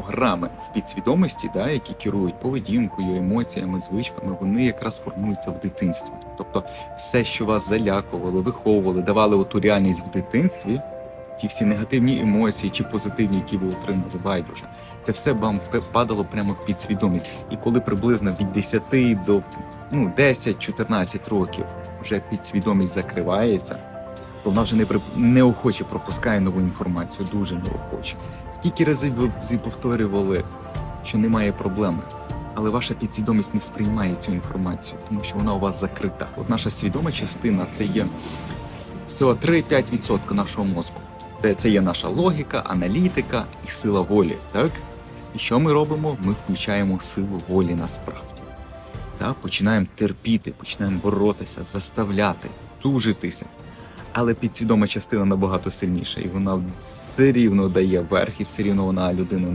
програми в підсвідомості, да, які керують поведінкою, емоціями, звичками, вони якраз формуються в дитинстві. Тобто, все, що вас залякували, виховували, давали оту реальність в дитинстві, ті всі негативні емоції чи позитивні, які ви отримали, байдуже, це все вам падало прямо в підсвідомість. І коли приблизно від 10 до ну, 10-14 років вже підсвідомість закривається, то вона вже не при- неохоче пропускає нову інформацію, дуже неохоче. Скільки разів ви повторювали, що немає проблеми, але ваша підсвідомість не сприймає цю інформацію, тому що вона у вас закрита. От наша свідома частина це є всього 3-5% нашого мозку. Це є наша логіка, аналітика і сила волі. Так? І що ми робимо? Ми включаємо силу волі насправді. Так? Починаємо терпіти, починаємо боротися, заставляти, тужитися. Але підсвідома частина набагато сильніша, і вона все рівно дає верх, і все рівно вона людину